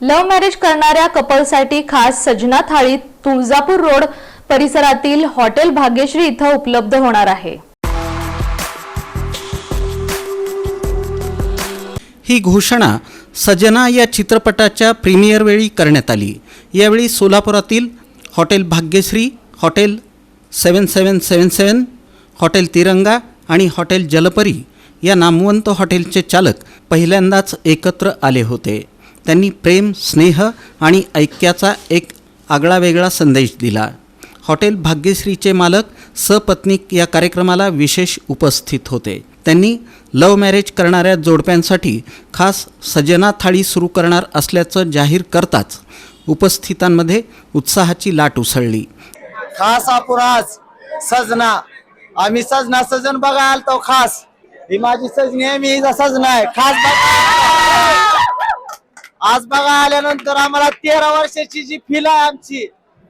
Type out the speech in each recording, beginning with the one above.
Love marriage करणाऱ्या कपलसाठी खास सजना थाळी तुळजापूर रोड परिसरातील हॉटेल भाग्यश्री इथं उपलब्ध होणार आहे. ही घोषणा सजना या चित्रपटाच्या प्रीमियरवेळी करण्यात आली. यावेळी सोलापुरातील hotel Bhagyashri hotel seven seven seven seven hotel Tiranga आणि हॉटेल जलपरी या नामवंत हॉटेलचे चालक पहिल्यांदाच एकत्र आले होते. त्यांनी प्रेम स्नेह आणि ऐक्याचा एक आगळावेगळा संदेश दिला. हॉटेल भाग्यश्रीचे मालक सपत्नीक या कार्यक्रमाला विशेष उपस्थित होते. त्यांनी लव्ह मॅरेज करणाऱ्या जोडप्यांसाठी खास सजना थाळी सुरू करणार असल्याचं जाहीर करताच उपस्थितांमध्ये उत्साहाची लाट उसळली. खास आपुराज सजना. आम्ही सजना सजन बघा आलतो खास. ही माझी सजनी आहे मी सजना आहे. खास बघा. आज बघा आल्यानंतर आम्हाला तेरा वर्षाची जी फील आहे आमची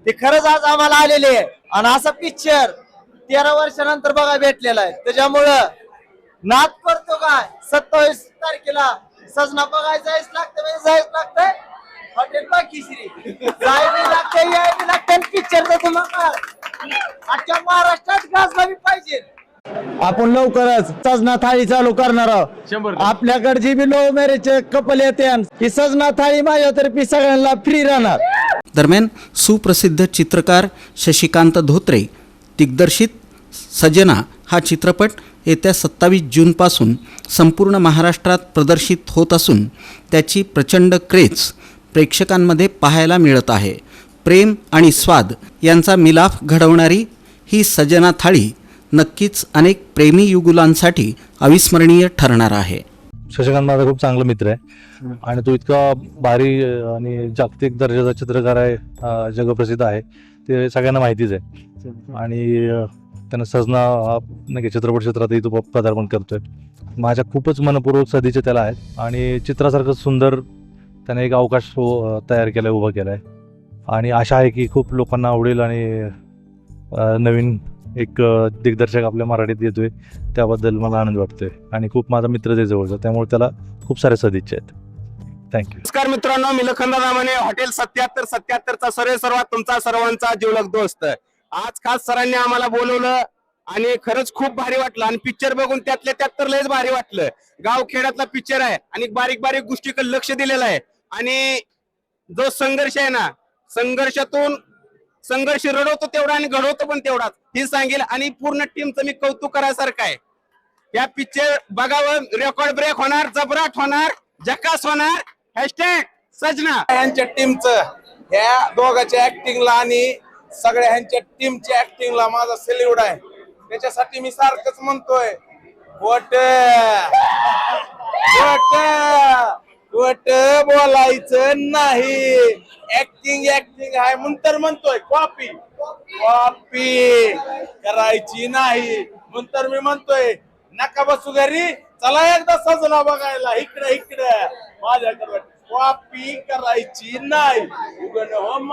ती खरंच आज आम्हाला आलेली आहे. आणि असा पिक्चर तेरा वर्षानंतर बघा भेटलेला आहे. त्याच्यामुळं नाद करतो काय? सत्तावीस तारखेला सजना बघायला जायच लागतं म्हणजे जायच लागतंय. हॉटेल बाकी श्री. जायला लागतंय यायला लागतंय पिक्चरचा तुम्हाला आजच्या महाराष्ट्रात गाजला बी पाहिजे. आपण लवकरच सजना थाळी चालू करणार आहोत. आपल्याकडे जी बी लव्ह मॅरेज कपल येते ही सजना थाळी माझ्यातर्फे सगळ्यांना फ्री राहणार. दरम्यान सुप्रसिद्ध चित्रकार शशिकांत धोत्रे दिग्दर्शित सजना हा चित्रपट येत्या सत्तावीस जूनपासून संपूर्ण महाराष्ट्रात प्रदर्शित होत असून त्याची प्रचंड क्रेज प्रेक्षकांमध्ये पाहायला मिळत आहे. प्रेम आणि स्वाद यांचा मिलाफ घडवणारी ही सजना थाळी नक्कीच अनेक प्रेमी युगुलांसाठी अविस्मरणीय ठरणार आहे. शशिकांत माझा खूप चांगला मित्र आहे. आणि तो इतका भारी आणि जागतिक दर्जाचा चित्रकार आहे जगप्रसिद्ध आहे. ते सगळ्यांना माहितीच आहे. आणि त्यानं सजना हा नाही का चित्रपट क्षेत्रातही तो पदार्पण करतोय. माझ्या खूपच मनपूर्वक सदिच्छा त्याला आहेत. आणि चित्रासारखं सुंदर त्याने एक अवकाश उ- तयार केलाय उभा केलाय. आणि आशा आहे की खूप लोकांना आवडेल आणि नवीन एक दिग्दर्शक आपल्या मराठीत येतोय. त्याबद्दल मला आनंद वाटतोय. आणि खूप माझा मित्र ते जवळचा त्यामुळे त्याला खूप साऱ्या सदिच्छा आहेत. थँक्यू नमस्कार मित्रांनो मी लखनदा दामाने हॉटेल सत्याहत्तर सत्याहत्तरचा सर्व सर्वात तुमचा सर्वांचा जीवलग दोस्त. आज खास सरांनी आम्हाला बोलवलं आणि खरंच खूप भारी वाटलं. आणि पिक्चर बघून त्यातल्या त्यात तर लयच भारी वाटलं. गाव खेड्यातला पिक्चर आहे आणि बारीक बारीक गोष्टीकडे लक्ष दिलेलं आहे. आणि जो संघर्ष आहे ना संघर्षातून संघर्ष रडवतो तेवढा आणि घडवतो पण तेवढाच. हे सांगेल आणि पूर्ण टीमचं मी कौतुक करायसारखं आहे. या पिक्चर बघावं रेकॉर्ड ब्रेक होणार जबराट होणार जकास होणार. हॅशटॅग सजना. ह्यांच्या टीमचं या दोघांच्या ऍक्टिंगला आणि सगळ्या ह्यांच्या टीमच्या ऍक्टिंगला माझा सेल्यूट आहे. त्याच्यासाठी मी सारखंच म्हणतोय वट वट वट बोलायचं नाही. ऍक्टिंग ऍक्टिंग आहे म्हणून तर म्हणतोय कॉपी कॉपी करायची नाही म्हणून तर मी म्हणतोय नका बसू घरी. चला एकदा सजना बघायला इकडे इकडे. माझ्याकडे कॉपी करायची नाही. उघड हो